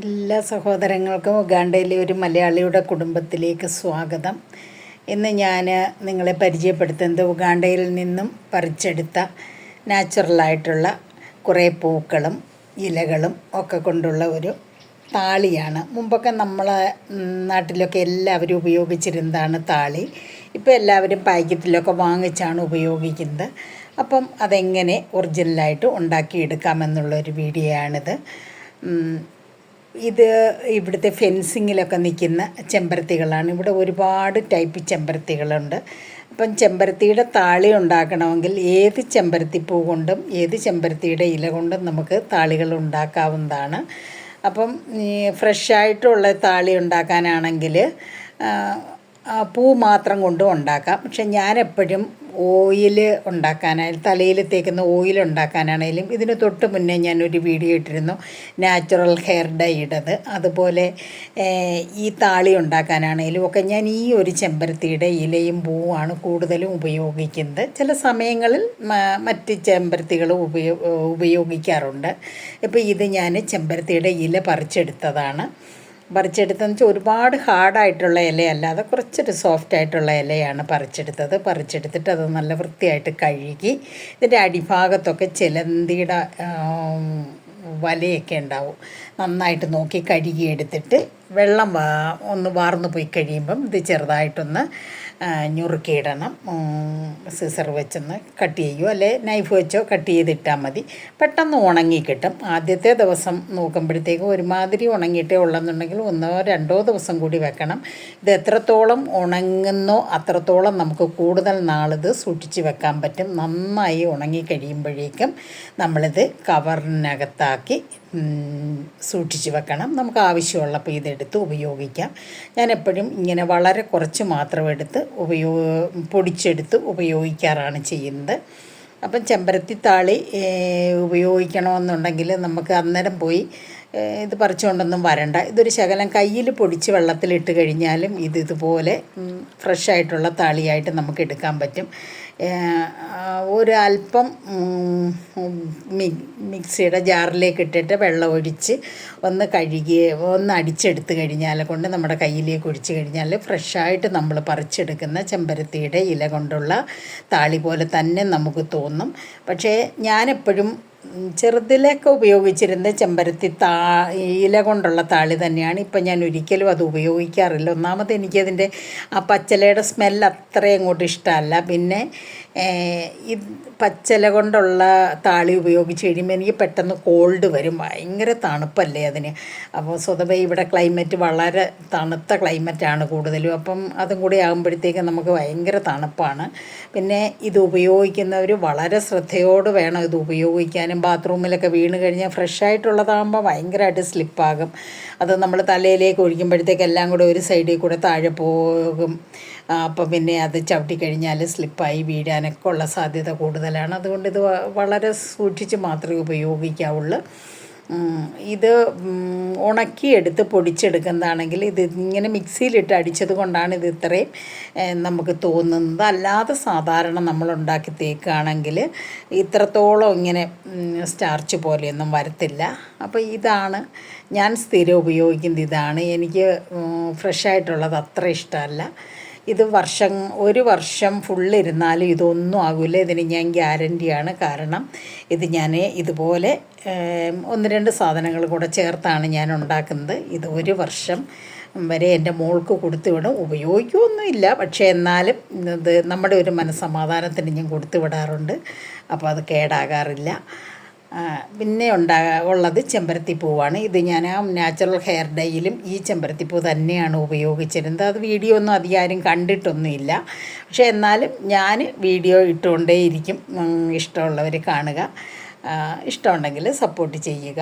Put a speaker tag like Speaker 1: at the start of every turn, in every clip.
Speaker 1: എല്ലാ സഹോദരങ്ങൾക്കും ഉഗാണ്ടയിലെ ഒരു മലയാളിയുടെ കുടുംബത്തിലേക്ക് സ്വാഗതം. ഇന്ന് ഞാൻ നിങ്ങളെ പരിചയപ്പെടുത്തുന്നത് ഉഗാണ്ടയിൽ നിന്നും പറിച്ചെടുത്ത നാച്ചുറലായിട്ടുള്ള കുറേ പൂക്കളും ഇലകളും ഒക്കെ കൊണ്ടുള്ള ഒരു താളിയാണ്. മുമ്പൊക്കെ നമ്മളെ നാട്ടിലൊക്കെ എല്ലാവരും ഉപയോഗിച്ചിരുന്നതാണ് താളി. ഇപ്പോൾ എല്ലാവരും പാക്കറ്റിലൊക്കെ വാങ്ങിച്ചാണ് ഉപയോഗിക്കുന്നത്. അപ്പം അതെങ്ങനെ ഒറിജിനലായിട്ട് ഉണ്ടാക്കിയെടുക്കാമെന്നുള്ളൊരു വീഡിയോ ആണിത് ഇത് ഇവിടുത്തെ ഫെൻസിങ്ങിലൊക്കെ നിൽക്കുന്ന ചെമ്പരത്തികളാണ്. ഇവിടെ ഒരുപാട് ടൈപ്പ് ചെമ്പരത്തികളുണ്ട്. അപ്പം ചെമ്പരത്തിയുടെ താളി ഉണ്ടാക്കണമെങ്കിൽ ഏത് ചെമ്പരത്തി പൂ കൊണ്ടും ഏത് ചെമ്പരത്തിയുടെ ഇല കൊണ്ടും നമുക്ക് താളികൾ ഉണ്ടാക്കാവുന്നതാണ്. അപ്പം ഫ്രഷായിട്ടുള്ള താളി ഉണ്ടാക്കാനാണെങ്കിൽ പൂ മാത്രം കൊണ്ടും ഉണ്ടാക്കാം. പക്ഷെ ഞാൻ എപ്പോഴും ഓയിൽ ഉണ്ടാക്കാനായാലും തലയിൽ തേക്കുന്ന ഓയിൽ ഉണ്ടാക്കാനാണെങ്കിലും ഇതിന് തൊട്ട് മുന്നേ ഞാനൊരു വീഡിയോ ഇട്ടിരുന്നു. നാച്ചുറൽ ഹെയർ ഡൈയുടേത്. അതുപോലെ ഈ താളി ഉണ്ടാക്കാനാണെങ്കിലും ഒക്കെ ഞാൻ ഈ ഒരു ചെമ്പരത്തിയുടെ ഇലയും പൂവാണ് കൂടുതലും ഉപയോഗിക്കുന്നത്. ചില സമയങ്ങളിൽ മറ്റ് ചെമ്പരത്തികൾ ഉപയോ ഉപയോഗിക്കാറുണ്ട്. ഇപ്പോൾ ഇത് ഞാൻ ചെമ്പരത്തിയുടെ ഇല പറിച്ചെടുത്തതാണ്. പറിച്ചെടുത്തതെന്ന് വെച്ചാൽ ഒരുപാട് ഹാർഡായിട്ടുള്ള അത് കുറച്ചൊരു സോഫ്റ്റ് ആയിട്ടുള്ള ഇലയാണ് പറിച്ചെടുത്തത്. പറിച്ചെടുത്തിട്ട് അത് നല്ല വൃത്തിയായിട്ട് കഴുകി ഇതിന്റെ അടിഭാഗത്തൊക്കെ ചിലന്തിയുടെ വലയൊക്കെ ഉണ്ടാവും. നന്നായിട്ട് നോക്കി കഴുകി എടുത്തിട്ട് വെള്ളം ഒന്ന് വാർന്നു പോയി കഴിയുമ്പം ഇത് ചെറുതായിട്ടൊന്ന് ഞുറുക്കിയിടണം. സിസർ വെച്ചൊന്ന് കട്ട് ചെയ്യുമോ അല്ലെ നൈഫ് വെച്ചോ കട്ട് ചെയ്തിട്ടാൽ മതി. പെട്ടെന്ന് ഉണങ്ങി കിട്ടും. ആദ്യത്തെ ദിവസം നോക്കുമ്പോഴത്തേക്കും ഒരുമാതിരി ഉണങ്ങിയിട്ടേ ഉള്ളെന്നുണ്ടെങ്കിൽ ഒന്നോ രണ്ടോ ദിവസം കൂടി വെക്കണം. ഇത് എത്രത്തോളം ഉണങ്ങുന്നോ അത്രത്തോളം നമുക്ക് കൂടുതൽ നാളിത് സൂക്ഷിച്ച് വെക്കാൻ പറ്റും. നന്നായി ഉണങ്ങി കഴിയുമ്പോഴേക്കും നമ്മളിത് കവറിനകത്താക്കി സൂക്ഷിച്ച് വെക്കണം. നമുക്ക് ആവശ്യമുള്ളപ്പോൾ ഇതെടുത്ത് ഉപയോഗിക്കാം. ഞാൻ എപ്പോഴും ഇങ്ങനെ വളരെ കുറച്ച് മാത്രം എടുത്ത് ഉപയോഗ പൊടിച്ചെടുത്ത് ഉപയോഗിക്കാറാണ് ചെയ്യുന്നത്. അപ്പം ചെമ്പരത്തി താളി ഉപയോഗിക്കണമെന്നുണ്ടെങ്കിൽ നമുക്ക് അന്നേരം പോയി ഇത് പറിച്ചുകൊണ്ടൊന്നും വരണ്ട. ഇതൊരു ശകലം കയ്യിൽ പൊടിച്ച് വെള്ളത്തിലിട്ട് കഴിഞ്ഞാലും ഇത് ഇതുപോലെ ഉം, ഫ്രഷായിട്ടുള്ള താളിയായിട്ട് നമുക്ക് എടുക്കാൻ പറ്റും ഒരു അല്പം മി- മിക്സിയുടെ ജാറിലേക്ക് ഇട്ടിട്ട് വെള്ളം ഒഴിച്ച് ഒന്ന് കഴുകി ഒന്ന് അടിച്ചെടുത്ത് കഴിഞ്ഞാൽ കൊണ്ട് നമ്മുടെ കയ്യിലേക്ക് ഒഴിച്ച് കഴിഞ്ഞാൽ ഫ്രഷായിട്ട് നമ്മൾ പറിച്ചെടുക്കുന്ന ചെമ്പരത്തിയുടെ ഇല കൊണ്ടുള്ള താളി പോലെ തന്നെ നമുക്ക് തോന്നും. പക്ഷേ ഞാനെപ്പോഴും ചെറുതിലൊക്കെ ഉപയോഗിച്ചിരുന്ന ചെമ്പരത്തി താ ഇല കൊണ്ടുള്ള താളി തന്നെയാണ്. ഇപ്പം ഞാൻ ഒരിക്കലും അത് ഉപയോഗിക്കാറില്ല. ഒന്നാമത് എനിക്കതിന്റെ ആ പച്ചിലയുടെ സ്മെല്ല് അങ്ങോട്ട് ഇഷ്ടമല്ല. പിന്നെ ഈ പച്ചില കൊണ്ടുള്ള താളി ഉപയോഗിച്ച് കഴിയുമ്പോൾ എനിക്ക് പെട്ടെന്ന് കോൾഡ് വരും. ഭയങ്കര തണുപ്പല്ലേ അതിന്. അപ്പോൾ സ്വതവേ ഇവിടെ ക്ലൈമറ്റ് വളരെ തണുത്ത ക്ലൈമറ്റാണ് കൂടുതലും. അപ്പം അതും കൂടി ആകുമ്പോഴത്തേക്കും നമുക്ക് ഭയങ്കര തണുപ്പാണ്. പിന്നെ ഇത് ഉപയോഗിക്കുന്നവർ വളരെ ശ്രദ്ധയോട് വേണം ഇത് ഉപയോഗിക്കാനും. ബാത്റൂമിലൊക്കെ വീണ് കഴിഞ്ഞാൽ ഫ്രഷ് ആയിട്ടുള്ളതാകുമ്പോൾ ഭയങ്കരമായിട്ട് സ്ലിപ്പാകും. അത് നമ്മൾ തലയിലേക്ക് ഒഴിക്കുമ്പോഴത്തേക്ക് എല്ലാം കൂടെ ഒരു സൈഡിൽ കൂടെ താഴെ പോകും. അപ്പം പിന്നെ അത് ചവിട്ടി കഴിഞ്ഞാൽ സ്ലിപ്പായി വീഴാനൊക്കെ ഉള്ള സാധ്യത കൂടുതലാണ്. അതുകൊണ്ട് ഇത് വളരെ സൂക്ഷിച്ച് മാത്രമേ ഉപയോഗിക്കാവുള്ളൂ. ഇത് ഉണക്കിയെടുത്ത് പൊടിച്ചെടുക്കുന്നതാണെങ്കിൽ ഇത് ഇങ്ങനെ മിക്സിയിലിട്ട് അടിച്ചത് കൊണ്ടാണ് ഇത് ഇത്രയും നമുക്ക് തോന്നുന്നത്. അല്ലാതെ സാധാരണ നമ്മൾ ഉണ്ടാക്കി തേക്കുകയാണെങ്കിൽ ഇത്രത്തോളം ഇങ്ങനെ സ്റ്റാർച്ച് പോലെയൊന്നും വരത്തില്ല. അപ്പോൾ ഇതാണ് ഞാൻ സ്ഥിരം ഉപയോഗിക്കുന്നത്. ഇതാണ് എനിക്ക് ഫ്രഷായിട്ടുള്ളത് അത്ര ഇഷ്ടമല്ല. ഇത് വർഷം ഒരു വർഷം ഫുള്ളിരുന്നാലും ഇതൊന്നും ആകില്ല ഇതിന് ഞാൻ ഗ്യാരന്റിയാണ്. കാരണം ഇത് ഞാൻ ഇതുപോലെ ഒന്ന് രണ്ട് സാധനങ്ങൾ കൂടെ ചേർത്താണ് ഞാൻ ഉണ്ടാക്കുന്നത്. ഇത് ഒരു വർഷം വരെ എന്റെ മോൾക്ക് കൊടുത്തു വിടും. ഉപയോഗിക്കുമൊന്നുമില്ല പക്ഷേ എന്നാലും ഇത് നമ്മുടെ ഒരു മനസ്സമാധാനത്തിന് ഞാൻ കൊടുത്തു വിടാറുണ്ട്. അപ്പോൾ അത് കേടാകാറില്ല. പിന്നെ ഉണ്ടാ ഉള്ളത് ചെമ്പരത്തി പൂവാണ്. ഇത് ഞാൻ ആ നാച്ചുറൽ ഹെയർ ഡൈയിലും ഈ ചെമ്പരത്തി പൂ തന്നെയാണ് ഉപയോഗിച്ചിരുന്നത്. അത് വീഡിയോ ഒന്നും അധികം ആരും കണ്ടിട്ടൊന്നുമില്ല. പക്ഷേ എന്നാലും ഞാൻ വീഡിയോ ഇട്ടുകൊണ്ടേയിരിക്കും. ഇഷ്ടമുള്ളവർ കാണുക. ഇഷ്ടമുണ്ടെങ്കിൽ സപ്പോർട്ട് ചെയ്യുക.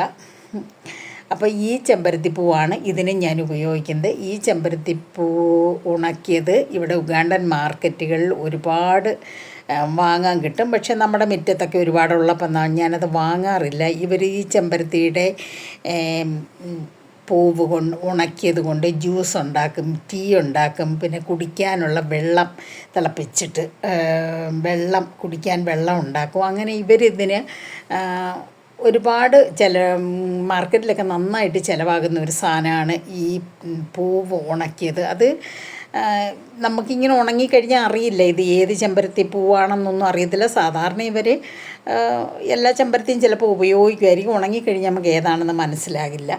Speaker 1: അപ്പോൾ ഈ ചെമ്പരത്തിപ്പൂവാണ് ഇതിന് ഞാൻ ഉപയോഗിക്കുന്നത്. ഈ ചെമ്പരത്തിപ്പൂ ഉണക്കിയത് ഇവിടെ ഉഗാണ്ടൻ മാർക്കറ്റുകളിൽ ഒരുപാട് വാങ്ങാൻ കിട്ടും. പക്ഷെ നമ്മുടെ മുറ്റത്തൊക്കെ ഒരുപാടുള്ളപ്പോൾ ന- ഞാനത് വാങ്ങാറില്ല. ഇവർ ഈ ചെമ്പരത്തിയുടെ പൂവ് കൊണ്ട് ഉണക്കിയത് കൊണ്ട് ജ്യൂസ് ഉണ്ടാക്കും ടീ ഉണ്ടാക്കും പിന്നെ കുടിക്കാനുള്ള വെള്ളം തിളപ്പിച്ചിട്ട് വെള്ളം കുടിക്കാൻ വെള്ളം ഉണ്ടാക്കും. അങ്ങനെ ഇവരിതിന് ഒരുപാട് ചില മാർക്കറ്റിലൊക്കെ നന്നായിട്ട് ചിലവാകുന്ന ഒരു സാധനമാണ് ഈ പൂവ് ഉണക്കിയത്. അത് നമുക്കിങ്ങനെ ഉണങ്ങിക്കഴിഞ്ഞാൽ അറിയില്ല ഇത് ഏത് ചെമ്പരത്തി പൂവാണെന്നൊന്നും അറിയത്തില്ല. സാധാരണ ഇവർ എല്ലാ ചെമ്പരത്തിയും ചിലപ്പോൾ ഉപയോഗിക്കുമായിരിക്കും. ഉണങ്ങിക്കഴിഞ്ഞാൽ നമുക്ക് ഏതാണെന്ന് മനസ്സിലാകില്ല.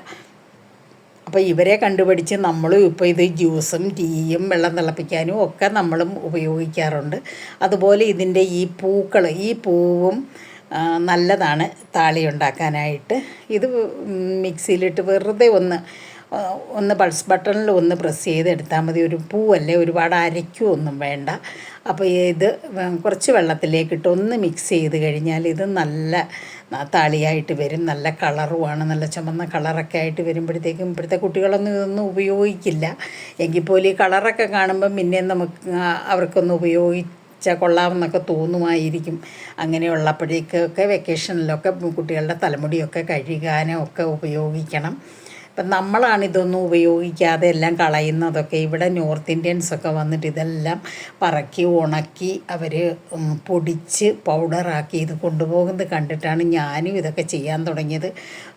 Speaker 1: അപ്പോൾ ഇവരെ കണ്ടുപിടിച്ച് നമ്മളും ഇപ്പോൾ ഇത് ജ്യൂസും ടീയും വെള്ളം തിളപ്പിക്കാനും ഒക്കെ നമ്മളും ഉപയോഗിക്കാറുണ്ട്. അതുപോലെ ഇതിന്റെ ഈ പൂക്കൾ ഈ പൂവും നല്ലതാണ് താളി ഉണ്ടാക്കാനായിട്ട് ഇത് മിക്സിയിലിട്ട് വെറുതെ ഒന്ന് ഒന്ന് പൾസ് ബട്ടണിൽ ഒന്ന് പ്രസ് ചെയ്തെടുത്താൽ മതി. ഒരു പൂവല്ലേ ഒരുപാട് അരയ്ക്കുമൊന്നും വേണ്ട. അപ്പോൾ ഇത് കുറച്ച് വെള്ളത്തിലേക്കിട്ട് ഒന്ന് മിക്സ് ചെയ്ത് കഴിഞ്ഞാൽ ഇത് നല്ല താളിയായിട്ട് വരും. നല്ല കളറുമാണ്. നല്ല ചുമന്ന കളറൊക്കെ ആയിട്ട് വരുമ്പോഴത്തേക്കും ഇപ്പോഴത്തെ കുട്ടികളൊന്നും ഇതൊന്നും ഉപയോഗിക്കില്ല. എങ്കിൽ പോലും ഈ കളറൊക്കെ കാണുമ്പം പിന്നെ നമുക്ക് അവർക്കൊന്ന് ഉപയോഗിച്ചാൽ കൊള്ളാമെന്നൊക്കെ തോന്നുമായിരിക്കും. അങ്ങനെയുള്ളപ്പോഴേക്കൊക്കെ വെക്കേഷനിലൊക്കെ കുട്ടികളുടെ തലമുടിയൊക്കെ കഴുകാനൊക്കെ ഉപയോഗിക്കണം. ഇപ്പം നമ്മളാണ് ഇതൊന്നും ഉപയോഗിക്കാതെ എല്ലാം കളയുന്നതൊക്കെ. ഇവിടെ നോർത്ത് ഇന്ത്യൻസൊക്കെ വന്നിട്ട് ഇതെല്ലാം പറക്കി ഉണക്കി അവർ പൊടിച്ച് പൗഡറാക്കി ഇത് കൊണ്ടുപോകുന്നത് കണ്ടിട്ടാണ് ഞാനും ഇതൊക്കെ ചെയ്യാൻ തുടങ്ങിയത്.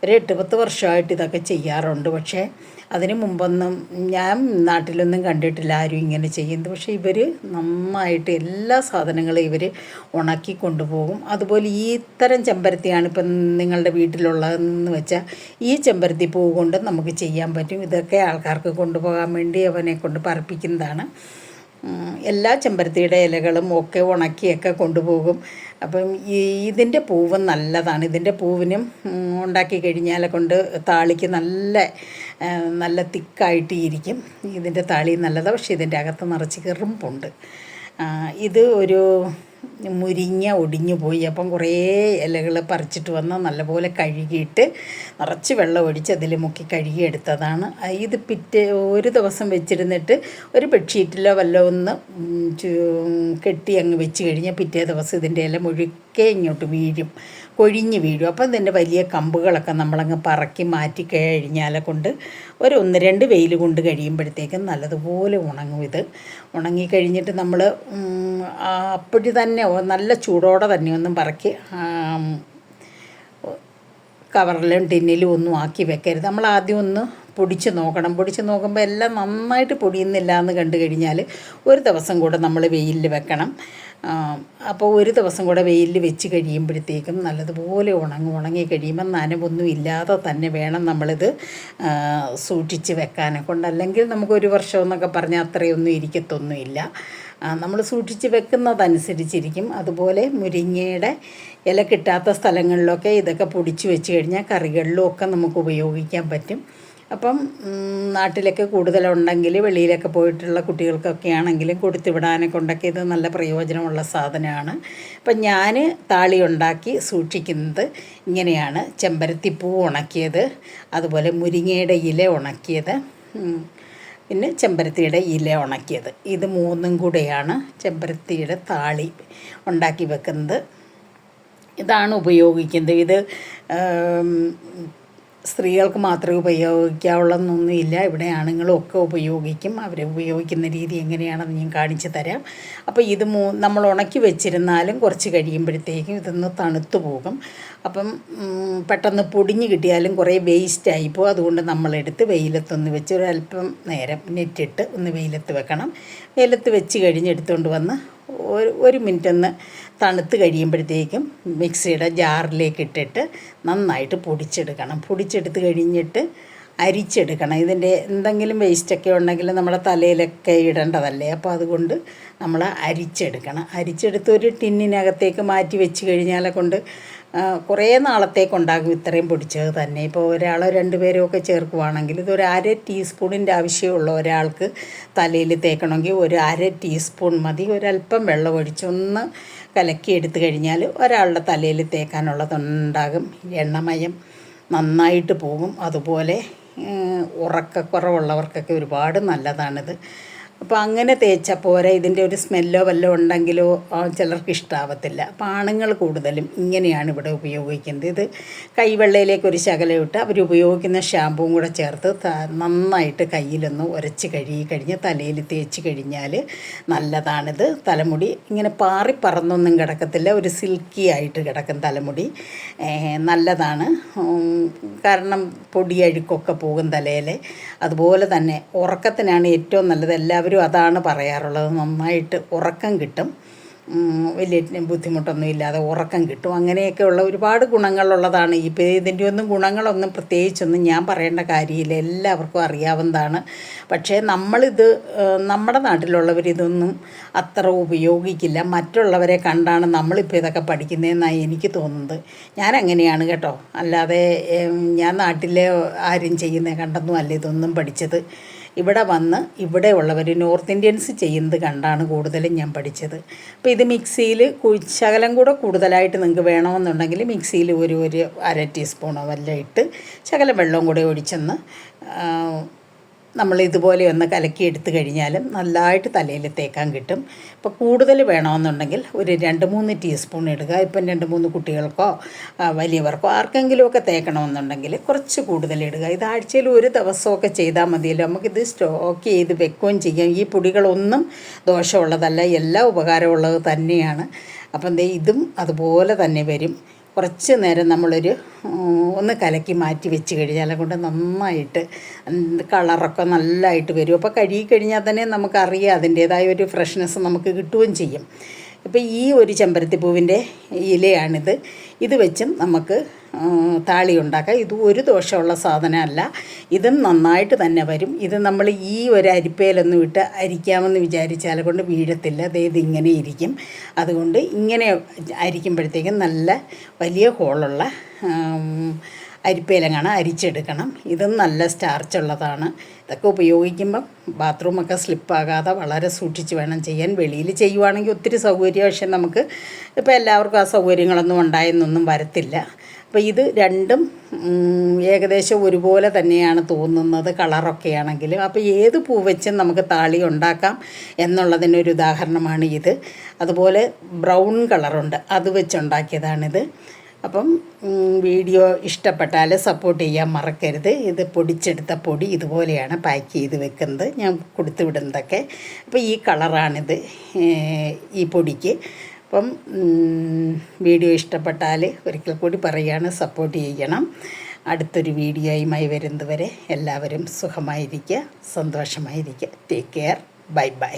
Speaker 1: ഒരു എട്ട് പത്ത് വർഷമായിട്ട് ഇതൊക്കെ ചെയ്യാറുണ്ട്. പക്ഷേ അതിന് മുമ്പൊന്നും ഞാൻ നാട്ടിലൊന്നും കണ്ടിട്ടില്ല ആരും ഇങ്ങനെ ചെയ്യുന്നത്. പക്ഷേ ഇവർ നന്നായിട്ട് എല്ലാ സാധനങ്ങളും ഇവർ ഉണക്കി കൊണ്ടുപോകും. അതുപോലെ ഈ തരം ചെമ്പരത്തിയാണ് ഇപ്പം നിങ്ങളുടെ വീട്ടിലുള്ളതെന്ന് വെച്ചാൽ ഈ ചെമ്പരത്തി പൂ കൊണ്ട് നമുക്ക് ചെയ്യാൻ പറ്റും. ഇതൊക്കെ ആൾക്കാർക്ക് കൊണ്ടുപോകാൻ വേണ്ടി അവനെ കൊണ്ട് പറപ്പിക്കുന്നതാണ്. എല്ലാ ചെമ്പരത്തിയുടെ ഇലകളും ഒക്കെ ഉണക്കിയൊക്കെ കൊണ്ടുപോകും. അപ്പം ഈ ഇതിന്റെ പൂവ് നല്ലതാണ്. ഇതിന്റെ പൂവിനും ഉണ്ടാക്കി കഴിഞ്ഞാൽ കൊണ്ട് താളിക്ക് നല്ല നല്ല തിക്കായിട്ട് ഇരിക്കും ഇതിന്റെ താളി നല്ലതാണ്. പക്ഷേ ഇതിന്റെ അകത്ത് നിറച്ച് കെറുമ്പുണ്ട് ഇത് ഒരു മുരിങ്ങ ഒടിഞ്ഞു പോയി. അപ്പം കുറേ ഇലകൾ പറിച്ചിട്ട് വന്ന് നല്ലപോലെ കഴുകിയിട്ട് നിറച്ച് വെള്ളം ഒഴിച്ച് അതിൽ മുക്കി കഴുകിയെടുത്തതാണ്. ഇത് പിറ്റേ ഒരു ദിവസം വെച്ചിരുന്നിട്ട് ഒരു ബെഡ്ഷീറ്റിലോ വല്ല ഒന്ന് കെട്ടി അങ്ങ് വെച്ച് കഴിഞ്ഞാൽ പിറ്റേ ദിവസം ഇതിന്റെ ഇല മുഴുക്കെ ഇങ്ങോട്ട് വീഴും. കൊഴിഞ്ഞ് വീഴും. അപ്പം ഇതിന്റെ വലിയ കമ്പുകളൊക്കെ നമ്മളങ്ങ് പറക്കി മാറ്റി കഴിഞ്ഞാലെ കൊണ്ട് ഒരു ഒന്ന് രണ്ട് വെയിൽ കൊണ്ട് കഴിയുമ്പോഴത്തേക്കും നല്ലതുപോലെ ഉണങ്ങും ഇത്. ഉണങ്ങി കഴിഞ്ഞിട്ട് നമ്മൾ അപ്പോഴി തന്നെ നല്ല ചൂടോടെ തന്നെ ഒന്നും പറക്കി കവറിലും ടിന്നിലും ഒന്നും ആക്കി വെക്കരുത്. നമ്മൾ ആദ്യം ഒന്ന് പൊടിച്ച് നോക്കണം. പൊടിച്ച് നോക്കുമ്പോൾ എല്ലാം നന്നായിട്ട് പൊടിയുന്നില്ല എന്ന് കണ്ടു കഴിഞ്ഞാൽ ഒരു ദിവസം കൂടെ നമ്മൾ വെയിലിൽ വെക്കണം. അപ്പോൾ ഒരു ദിവസം കൂടെ വെയിലിൽ വെച്ച് കഴിയുമ്പോഴത്തേക്കും നല്ലതുപോലെ ഉണങ്ങും. ഉണങ്ങി കഴിയുമ്പോൾ നനവൊന്നും ഇല്ലാതെ തന്നെ വേണം നമ്മളിത് സൂക്ഷിച്ച് വെക്കാനെ. കൊണ്ട് അല്ലെങ്കിൽ നമുക്ക് ഒരു വർഷം എന്നൊക്കെ പറഞ്ഞാൽ അത്രയൊന്നും ഇരിക്കത്തൊന്നുമില്ല. നമ്മൾ സൂക്ഷിച്ച് വെക്കുന്നതനുസരിച്ചിരിക്കും. അതുപോലെ മുരിങ്ങയുടെ ഇല കിട്ടാത്ത സ്ഥലങ്ങളിലൊക്കെ ഇതൊക്കെ പൊടിച്ച് വെച്ച് കഴിഞ്ഞാൽ കറികളിലും ഒക്കെ നമുക്ക് ഉപയോഗിക്കാൻ പറ്റും. അപ്പം നാട്ടിലൊക്കെ കൂടുതലുണ്ടെങ്കിൽ വെളിയിലൊക്കെ പോയിട്ടുള്ള കുട്ടികൾക്കൊക്കെ ആണെങ്കിലും കൊടുത്തുവിടാനെ കൊണ്ടൊക്കെ ഇത് നല്ല പ്രയോജനമുള്ള സാധനമാണ്. അപ്പം ഞാൻ താളി ഉണ്ടാക്കി സൂക്ഷിക്കുന്നത് ഇങ്ങനെയാണ്. ചെമ്പരത്തിപ്പൂ ഉണക്കിയത് അതുപോലെ മുരിങ്ങയുടെ ഇല ഉണക്കിയത് പിന്നെ ചെമ്പരത്തിയുടെ ഇല ഉണക്കിയത്. ഇത് മൂന്നും കൂടെയാണ് ചെമ്പരത്തിയുടെ താളി ഉണ്ടാക്കി വെക്കുന്നത്. ഇതാണ് ഉപയോഗിക്കുന്നത്. ഇത് സ്ത്രീകൾക്ക് മാത്രമേ ഉപയോഗിക്കാവുള്ളതെന്നൊന്നുമില്ല ഇവിടെ ആണുങ്ങളും ഒക്കെ ഉപയോഗിക്കും. അവർ ഉപയോഗിക്കുന്ന രീതി എങ്ങനെയാണെന്ന് ഞാൻ കാണിച്ചു തരാം. അപ്പോൾ ഇത് മൂ നമ്മൾ ഉണക്കി വെച്ചിരുന്നാലും കുറച്ച് കഴിയുമ്പോഴത്തേക്കും ഇതൊന്ന് തണുത്തു പോകും. അപ്പം പെട്ടെന്ന് പൊടിഞ്ഞ് കിട്ടിയാലും കുറേ വേസ്റ്റ് ആയിപ്പോൾ അതുകൊണ്ട് നമ്മളെടുത്ത് വെയിലത്തൊന്ന് വെച്ച് ഒരല്പം നേരം നെറ്റിട്ട് ഒന്ന് വെയിലത്ത് വെക്കണം. വെയിലത്ത് വെച്ച് കഴിഞ്ഞ് എടുത്തുകൊണ്ട് വന്ന് ഒരു ഒരു മിനിറ്റ് ഒന്ന് തണുത്ത് കഴിയുമ്പോഴത്തേക്കും മിക്സിയുടെ ജാറിലേക്ക് ഇട്ടിട്ട് നന്നായിട്ട് പൊടിച്ചെടുക്കണം. പൊടിച്ചെടുത്ത് കഴിഞ്ഞിട്ട് അരിച്ചെടുക്കണം. ഇതിന്റെ എന്തെങ്കിലും വേസ്റ്റൊക്കെ ഉണ്ടെങ്കിൽ നമ്മളെ തലയിലൊക്കെ ഇടേണ്ടതല്ലേ? അപ്പോൾ അതുകൊണ്ട് നമ്മൾ അരിച്ചെടുക്കണം. അരിച്ചെടുത്ത് ഒരു ടിന്നിനകത്തേക്ക് മാറ്റി വെച്ച് കഴിഞ്ഞാലെ കൊണ്ട് കുറേ നാളത്തേക്കുണ്ടാകും ഇത്രയും പൊടിച്ചത് തന്നെ. ഇപ്പോൾ ഒരാളോ രണ്ട് പേരോ ഒക്കെ ചേർക്കുവാണെങ്കിൽ ഇതൊരു അര ടീസ്പൂണിന്റെ ആവശ്യമുള്ള ഒരാൾക്ക് തലയിൽ തേക്കണമെങ്കിൽ ഒരു അര ടീസ്പൂൺ മതി. ഒരല്പം വെള്ളം ഒഴിച്ചൊന്ന് കലക്കി എടുത്തു കഴിഞ്ഞാൽ ഒരാളുടെ തലയിൽ തേക്കാനുള്ളതുണ്ടാകും. എണ്ണമയം നന്നായിട്ട് പോകും. അതുപോലെ ഉറക്കക്കുറവുള്ളവർക്കൊക്കെ ഒരുപാട് നല്ലതാണിത്. അപ്പോൾ അങ്ങനെ തേച്ചാൽ പോരെ ഇതിന്റെ ഒരു സ്മെല്ലോ വല്ലതും ഉണ്ടെങ്കിലോ ചിലർക്ക് ഇഷ്ടാവത്തില്ല. അപ്പോൾ ആണുങ്ങൾ കൂടുതലും ഇങ്ങനെയാണ് ഇവിടെ ഉപയോഗിക്കുന്നത്. ഇത് കൈവെള്ളയിലേക്ക് ഒരു ശകലം ഇട്ട് അവർ ഉപയോഗിക്കുന്ന ഷാമ്പുവും കൂടെ ചേർത്ത് നന്നായിട്ട് കയ്യിലൊന്ന് ഉരച്ച് കഴുകി കഴിഞ്ഞ് തലയിൽ തേച്ച് കഴിഞ്ഞാൽ നല്ലതാണിത്. തലമുടി ഇങ്ങനെ പാറി പറന്നൊന്നും കിടക്കത്തില്ല ഒരു സിൽക്കി ആയിട്ട് കിടക്കും തലമുടി. നല്ലതാണ്. കാരണം പൊടിയഴുക്കൊക്കെ പോകും തലയിൽ അതുപോലെ തന്നെ ഉറക്കത്തിനാണ് ഏറ്റവും നല്ലത്. എല്ലാവരും അതാണ് പറയാറുള്ളത്. നന്നായിട്ട് ഉറക്കം കിട്ടും. വലിയ ബുദ്ധിമുട്ടൊന്നും ഇല്ലാതെ ഉറക്കം കിട്ടും. അങ്ങനെയൊക്കെയുള്ള ഒരുപാട് ഗുണങ്ങളുള്ളതാണ്. ഇപ്പോൾ ഇതിന്റെ ഒന്നും ഗുണങ്ങളൊന്നും പ്രത്യേകിച്ചൊന്നും ഞാൻ പറയേണ്ട കാര്യമില്ല. എല്ലാവർക്കും അറിയാവുന്നതാണ്. പക്ഷേ നമ്മളിത് നമ്മുടെ നാട്ടിലുള്ളവർ ഇതൊന്നും അത്ര ഉപയോഗിക്കില്ല. മറ്റുള്ളവരെ കണ്ടാണ് നമ്മളിപ്പോൾ ഇതൊക്കെ പഠിക്കുന്നതെന്നാണ് എനിക്ക് തോന്നുന്നത്. ഞാൻ അങ്ങനെയാണ് കേട്ടോ. അല്ലാതെ ഞാൻ നാട്ടിലെ ആരും ചെയ്യുന്നത് കണ്ടൊന്നും അല്ല ഇതൊന്നും പഠിച്ചത്. ഇവിടെ വന്ന് ഇവിടെ ഉള്ളവർ നോർത്ത് ഇന്ത്യൻസ് ചെയ്യുന്നത് കണ്ടാണ് കൂടുതലും ഞാൻ പഠിച്ചത്. അപ്പോൾ ഇത് മിക്സിയിൽ ശകലം കൂടെ കൂടുതലായിട്ട് നിങ്ങൾക്ക് വേണമെന്നുണ്ടെങ്കിൽ മിക്സിയിൽ ഒരു ഒരു അര ടീസ്പൂണോ വല്ല ഇട്ട് ശകലം വെള്ളവും കൂടെ ഒഴിച്ചെന്ന് നമ്മൾ ഇതുപോലെ ഒന്ന് കലക്കി എടുത്തു കഴിഞ്ഞാലും നല്ലതായിട്ട് തലയിൽ തേക്കാൻ കിട്ടും. ഇപ്പോൾ കൂടുതൽ വേണമെന്നുണ്ടെങ്കിൽ ഒരു രണ്ട് മൂന്ന് ടീസ്പൂൺ ഇടുക. ഇപ്പം രണ്ട് മൂന്ന് കുട്ടികൾക്കോ വലിയവർക്കോ ആർക്കെങ്കിലുമൊക്കെ തേക്കണമെന്നുണ്ടെങ്കിൽ കുറച്ച് കൂടുതൽ ഇടുക. ഇത് ആഴ്ചയിൽ ഒരു ദിവസമൊക്കെ ചെയ്താൽ മതിയല്ലോ. നമുക്കിത് സ്റ്റോക്ക് ചെയ്ത് വെക്കുകയും ചെയ്യാം. ഈ പൊടികളൊന്നും ദോഷമുള്ളതല്ല. എല്ലാം ഉപകാരമുള്ളത് തന്നെയാണ്. അപ്പം ഇതും അതുപോലെ തന്നെ വരും. കുറച്ച് നേരം നമ്മളൊരു ഒന്ന് കലക്കി മാറ്റി വെച്ച് കഴിഞ്ഞാൽ കൊണ്ട് നന്നായിട്ട് കളറൊക്കെ നല്ലതായിട്ട് വരും. അപ്പോൾ കഴുകി കഴിഞ്ഞാൽ തന്നെ നമുക്കറിയാം അതിന്റേതായ ഒരു ഫ്രഷ്നെസ് നമുക്ക് കിട്ടുകയും ചെയ്യും. ഇപ്പോൾ ഈ ഒരു ചെമ്പരത്തിപ്പൂവിന്റെ ഇലയാണിത്. ഇത് വെച്ചും നമുക്ക് താളി ഉണ്ടാക്കാം. ഇത് ഒരു ദോഷമുള്ള സാധനമല്ല. ഇതും നന്നായിട്ട് തന്നെ വരും. ഇത് നമ്മൾ ഈ ഒരു അരിപ്പയിലൊന്നും ഇട്ട് അരിക്കാമെന്ന് വിചാരിച്ചാൽ കൊണ്ട് വീഴത്തില്ല. ദേ ഇങ്ങനെ ഇരിക്കും. അതുകൊണ്ട് ഇങ്ങനെ അരിക്കുമ്പോഴത്തേക്കും നല്ല വലിയ ഹോളുള്ള അരിപ്പയിലങ്ങാണ് അരിച്ചെടുക്കണം. ഇതും നല്ല സ്റ്റാർച്ച് ഉള്ളതാണ് ഇതൊക്കെ ഉപയോഗിക്കുമ്പം ബാത്റൂമൊക്കെ സ്ലിപ്പാകാതെ വളരെ സൂക്ഷിച്ച് വേണം ചെയ്യാൻ. വെളിയിൽ ചെയ്യുവാണെങ്കിൽ ഒത്തിരി സൗകര്യം. പക്ഷേ നമുക്ക് ഇപ്പോൾ എല്ലാവർക്കും ആ സൗകര്യങ്ങളൊന്നും ഉണ്ടായെന്നൊന്നും വരത്തില്ല. അപ്പോൾ ഇത് രണ്ടും ഏകദേശം ഒരുപോലെ തന്നെയാണ് തോന്നുന്നത് കളറൊക്കെ ആണെങ്കിലും അപ്പോൾ ഏത് പൂ വെച്ചും നമുക്ക് താളി ഉണ്ടാക്കാം എന്നുള്ളതിനൊരു ഉദാഹരണമാണ് ഇത്. അതുപോലെ ബ്രൗൺ കളറുണ്ട്. അത് വെച്ചുണ്ടാക്കിയതാണിത്. അപ്പം വീഡിയോ ഇഷ്ടപ്പെട്ടാൽ സപ്പോർട്ട് ചെയ്യാൻ മറക്കരുത്. ഇത് പൊടിച്ചെടുത്ത പൊടി ഇതുപോലെയാണ് പാക്ക് ചെയ്ത് വെക്കുന്നത്. ഞാൻ കൊടുത്തു വിടുന്നതൊക്കെ. അപ്പോൾ ഈ കളറാണിത് ഈ പൊടിക്ക്. അപ്പം വീഡിയോ ഇഷ്ടപ്പെട്ടാൽ ഒരിക്കൽ കൂടി പറയുകയാണ് സപ്പോർട്ട് ചെയ്യണം. അടുത്തൊരു വീഡിയോയുമായി വരുന്നതുവരെ എല്ലാവരും സുഖമായിരിക്കുക സന്തോഷമായിരിക്കുക. Take care bye bye